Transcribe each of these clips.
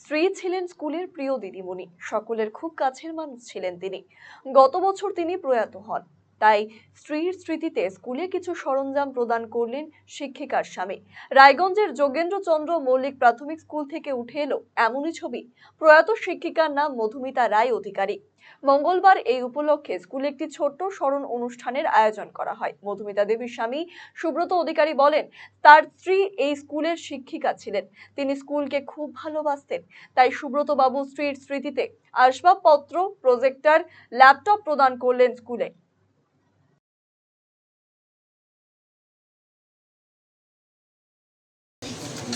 স্ত্রী ছিলেন স্কুলের প্রিয় দিদিমণি। সকলের খুব কাছের মানুষ ছিলেন তিনি। গত বছর তিনি প্রয়াত হন। তাই স্ত্রীর স্মৃতিতে স্কুলে কিছু সরঞ্জাম প্রদান করলেন শিক্ষিকার স্বামী। রায়গঞ্জের যোগেন্দ্র চন্দ্র মল্লিক প্রাথমিক স্কুল থেকে উঠে এলো এমনই ছবি। প্রয়াত শিক্ষিকার নাম মধুমিতা রায় অধিকারী। মঙ্গলবার এই উপলক্ষে স্কুলে একটি ছোট্ট স্মরণ অনুষ্ঠানের আয়োজন করা হয়। মধুমিতা দেবীর স্বামী সুব্রত অধিকারী বলেন, তার স্ত্রী এই স্কুলের শিক্ষিকা ছিলেন। তিনি স্কুলকে খুব ভালোবাসতেন। তাই সুব্রত বাবু স্ত্রীর স্মৃতিতে আসবাবপত্র, প্রজেক্টর, ল্যাপটপ প্রদান করলেন স্কুলে।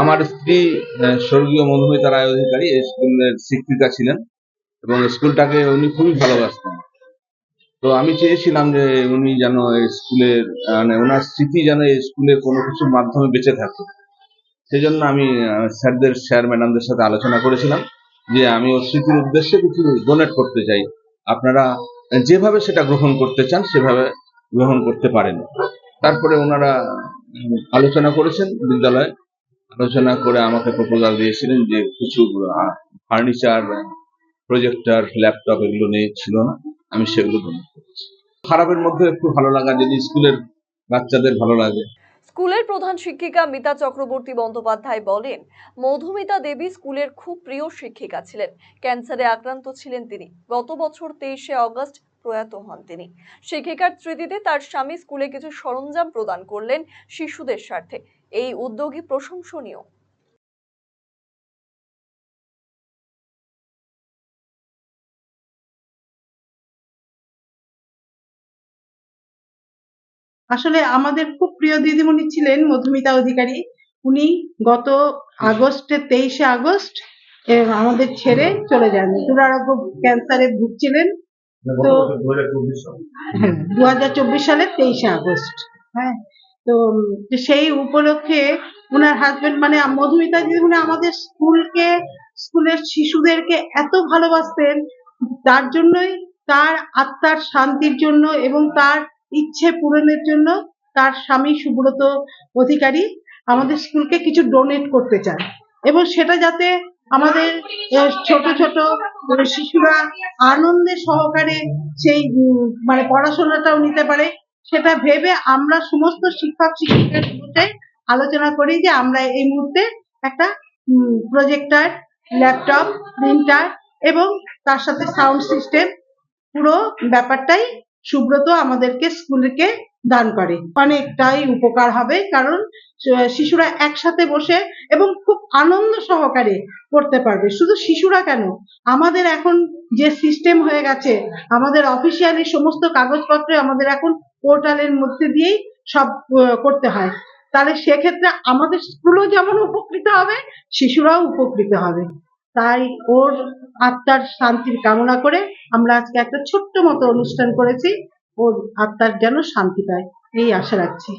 আমার স্ত্রী স্বর্গীয় মধুমিতা রায় অধিকারী এই স্কুলের শিক্ষিকা ছিলেন এবং স্কুলটাকে উনি খুবই ভালোবাসতেন। তো আমি চেয়েছিলাম যে উনি যেন স্কুলের মানে ওনার স্মৃতি যেন এই স্কুলের কোনো কিছুর মাধ্যমে বেঁচে থাকে। সেই জন্য আমি স্যারদের, স্যার ম্যাডামদের সাথে আলোচনা করেছিলাম যে আমি ওর স্মৃতির উদ্দেশ্যে কিছু ডোনেট করতে চাই। আপনারা যেভাবে সেটা গ্রহণ করতে চান, সেভাবে গ্রহণ করতে পারেন। তারপরে ওনারা আলোচনা করেছেন বিদ্যালয়ে। আলোচনা করে আমাকে প্রপোজাল দিয়েছিলেন যে কিছু ফার্নিচার প্রজেক্টর ল্যাপটপ এগুলো নিয়ে ছিল না, আমি সেগুলো খারাপের মধ্যে একটু ভালো লাগা, যদি স্কুলের বাচ্চাদের ভালো লাগে। স্কুলের প্রধান শিক্ষিকা মিতা চক্রবর্তী বন্দ্যোপাধ্যায় বলেন, মধুমিতা দেবী স্কুলের খুব প্রিয় শিক্ষিকা ছিলেন। ক্যান্সারে আক্রান্ত ছিলেন তিনি। গত বছর তেইশে অগস্ট প্রয়াত হন তিনি। শিক্ষিকার স্মৃতিতে তার স্বামী স্কুলে কিছু সরঞ্জাম প্রদান করলেন শিশুদের স্বার্থে। এই উদ্যোগই প্রশংসনীয়। আসলে আমাদের খুব প্রিয় দিদিমণি ছিলেন মধুমিতা অধিকারী। উনি গত আগস্টে, তেইশে আগস্ট আমাদের ছেড়ে চলে যান। দুরারোগ্য ক্যান্সারে ভুগছিলেন। দু হাজার চব্বিশ সালের তেইশে আগস্ট হ্যাঁ। তো সেই উপলক্ষে ওনার হাজবেন্ড মানে মধুমিতা দিদিমণি আমাদের স্কুলকে স্কুলের শিশুদেরকে এত ভালোবাসতেন তার জন্যই তার আত্মার শান্তির জন্য এবং তার ইচ্ছে পূরণের জন্য তার স্বামী সুব্রত অধিকারী আমাদের স্কুলকে কিছু ডোনেট করতে চায় এবং সেটা যাতে আমাদের ছোট ছোট শিশুরা আনন্দের সহকারে সেই মানে পড়াশোনাটাও নিতে পারে। সেটা ভেবে আমরা সমস্ত শিক্ষক শিক্ষিকার মধ্যে আলোচনা করি যে আমরা এই মুহূর্তে একটা প্রজেক্টর ল্যাপটপ প্রিন্টার এবং তার সাথে সাউন্ড সিস্টেম পুরো ব্যাপারটাই সুব্রত আমাদেরকে স্কুলকে দান করে। অনেকটাই উপকার হবে, কারণ শিশুরা একসাথে বসে এবং খুব আনন্দ সহকারে করতে পারবে। শুধু শিশুরা কেন? আমাদের এখন যে সিস্টেম হয়ে গেছে, আমাদের অফিসিয়ালি সমস্ত কাগজপত্রে আমাদের এখন পোর্টালের মধ্যে দিয়েই সব করতে হয়। তাহলে সেক্ষেত্রে আমাদের স্কুলও যেমন উপকৃত হবে, শিশুরাও উপকৃত হবে। তাই ওর আত্মার শান্তির কামনা করে আমরা আজকে একটা ছোট্ট মতো অনুষ্ঠান করেছি। ওর আত্মার যেন শান্তি পায় এই আশা রাখছি।